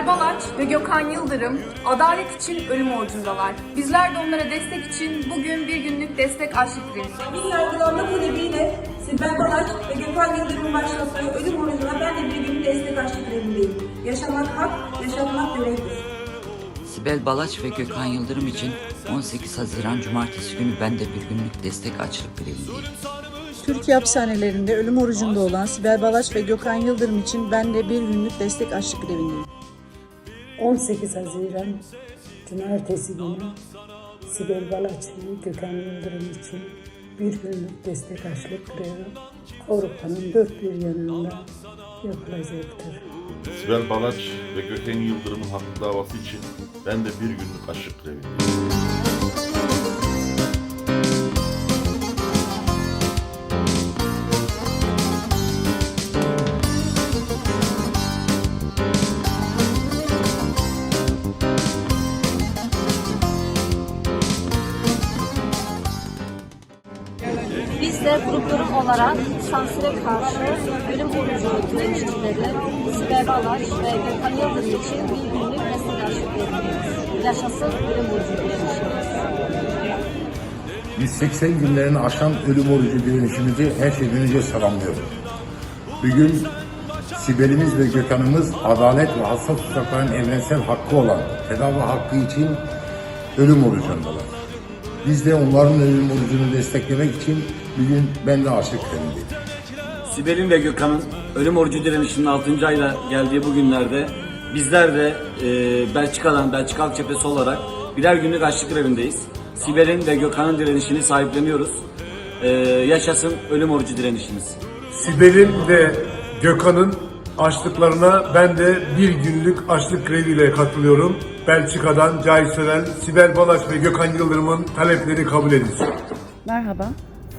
Sibel Balaç ve Gökhan Yıldırım adalet için ölüm orucundalar. Bizler de onlara destek için bugün bir günlük destek açlık grevi. Bir yargılanma talebiyle Sibel Balaç ve Gökhan Yıldırım'ın başlattığı ölüm orucuna ben de bir gün destek açlık grevindeyim. Yaşamak hak, yaşatmak görevdir. Sibel Balaç ve Gökhan Yıldırım için 18 Haziran Cumartesi günü ben de bir günlük destek açlık grevindeyim. Türkiye hapishanelerinde ölüm orucunda olan Sibel Balaç ve Gökhan Yıldırım için ben de bir günlük destek açlık grevindeyim. 18 Haziran Cumartesi günü Sibel Balaç ve Gökhan Yıldırım için bir günlük destek açlık grevi Avrupa'nın dört bir yanında yapılacaktır. Sibel Balaç ve Gökhan Yıldırım'ın hakkı davası için ben de bir günlük açlık grevindeyim. Biz de gruplarım olarak sansüre karşı ölüm orucu direnişçileri Sibel Balaş ve Gökhan Yıldırım için bir günlük açlık veriyoruz. Yaşasın ölüm orucu direnişimiz. 180 günlerini aşan ölüm orucu direnişimizi her şeyden önce selamlıyorum. Bugün Sibel'imiz ve Gökhan'ımız adalet ve hassas tutakların evrensel hakkı olan tedavi hakkı için ölüm orucundalar. Biz de onların ölüm orucunu desteklemek için bugün ben de aşık grevindeyim. Sibel'in ve Gökhan'ın ölüm orucu direnişinin 6. ayla geldiği bu günlerde bizler de e, Belçika'dan, Belçika Halk Cephesi olarak birer günlük açlık grevindeyiz. Sibel'in ve Gökhan'ın direnişini sahipleniyoruz. E, yaşasın ölüm orucu direnişimiz. Sibel'in ve Gökhan'ın açlıklarına ben de bir günlük açlık greviyle katılıyorum. Belçika'dan Cahit Sönen, Sibel Balaç ve Gökhan Yıldırım'ın talepleri kabul edilsin. Merhaba,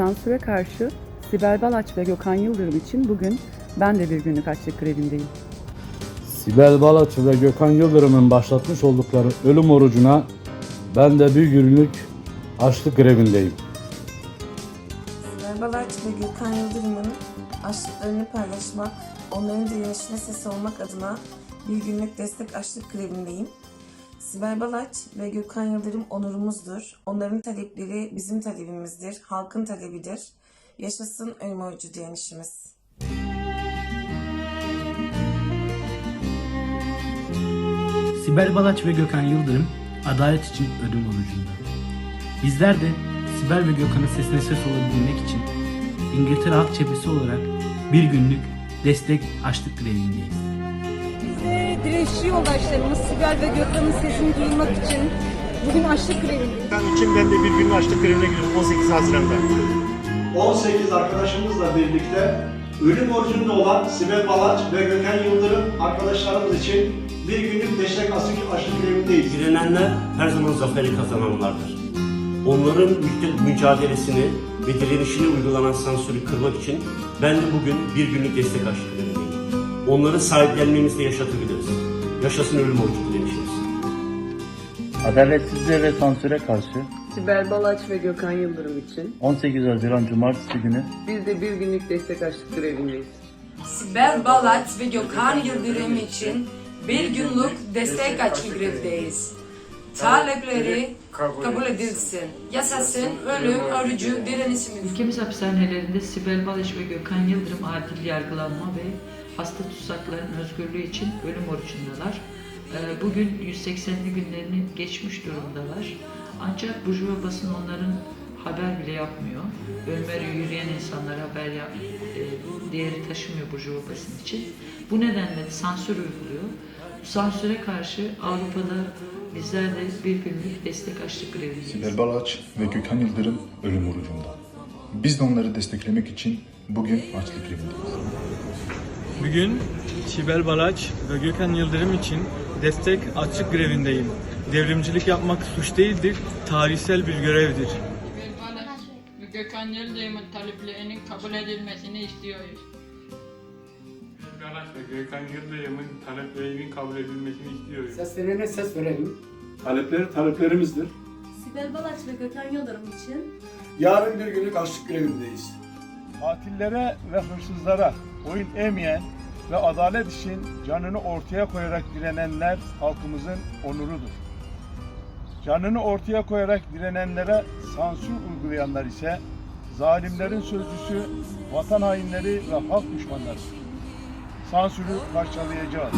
sansüre karşı Sibel Balaç ve Gökhan Yıldırım için bugün ben de bir günlük açlık grevindeyim. Sibel Balaç ve Gökhan Yıldırım'ın başlatmış oldukları ölüm orucuna ben de bir günlük açlık grevindeyim. Sibel Balaç ve Gökhan Yıldırım'ın açlıklarını paylaşmak, onların direnişine ses olmak adına bir günlük destek açlık grevindeyim. Sibel Balaç ve Gökhan Yıldırım onurumuzdur. Onların talepleri bizim talebimizdir, halkın talebidir. Yaşasın orucu direnişimiz. Sibel Balaç ve Gökhan Yıldırım adalet için ölüm orucunda. Bizler de Sibel ve Gökhan'ın sesine ses olabilmek için İngiltere Halk Cephesi olarak bir günlük destek açlık grevindeyiz. Direnişçi yoldaşlarımız Sibel ve Gökhan'ın sesini duyurmak için bugün açlık grevindeyiz. Ben için ben de bir günlük açlık grevine gidiyorum 18 Haziran'da. 18 arkadaşımızla birlikte ölüm orucunda olan Sibel Balaç ve Gökhan Yıldırım arkadaşlarımız için bir günlük destek açlık açlık grevindeyiz. Direnenler her zaman zaferi kazananlardır. Onların müca- mücadelesini ve direnişini uygulanan sansürü kırmak için ben de bugün bir günlük destek açlık grevindeyim. Onları sahiplenmemizle yaşatabiliriz. Yaşasın ölüm orucu direnişimiz. Adaletsizliğe ve sansüre karşı Sibel Balaç ve Gökhan Yıldırım için 18 Haziran Cumartesi günü biz de bir günlük destek açlık grevindeyiz. Sibel Balaç ve Gökhan Yıldırım için bir günlük destek açlık grevideyiz. Talepleri kabul edilsin. Yasasın ölüm orucu direnişimiz. Ülkemiz hapishanelerinde Sibel Balaş ve Gökhan Yıldırım adil yargılanma ve hasta tutsakların özgürlüğü için ölüm orucundalar. Ee, Bugün 180'li günlerini geçmiş durumdalar. Ancak Burjuva basın onların haber bile yapmıyor. Ölüme yürüyen insanlar haber yap, e, değeri taşımıyor Burjuva basın için. Bu nedenle de sansür uyguluyor. Bu sansüre karşı Avrupa'da bizler de bir günlük destek açlık grevindeyiz. Sibel Balaç ve Gökhan Yıldırım ölüm orucunda. Biz de onları desteklemek için bugün açlık grevindeyiz. Bugün Sibel Balaç ve Gökhan Yıldırım için destek açık grevindeyim. Devrimcilik yapmak suç değildir, tarihsel bir görevdir. ve Gökhan Yıldırım'ın taleplerinin kabul edilmesini istiyoruz. Balaç ve Gökhan Yıldırım'ın taleplerinin kabul edilmesini istiyoruz. Seslerine ses verelim. Talepleri taleplerimizdir. Sibel Balaç ve Gökhan Yıldırım için Yarın bir günlük açlık grevindeyiz. Katillere ve hırsızlara oyun emeyen ve adalet için canını ortaya koyarak direnenler halkımızın onurudur. Canını ortaya koyarak direnenlere sansür uygulayanlar ise zalimlerin sözcüsü, vatan hainleri ve halk düşmanlarıdır. Sansürü parçalayacağız.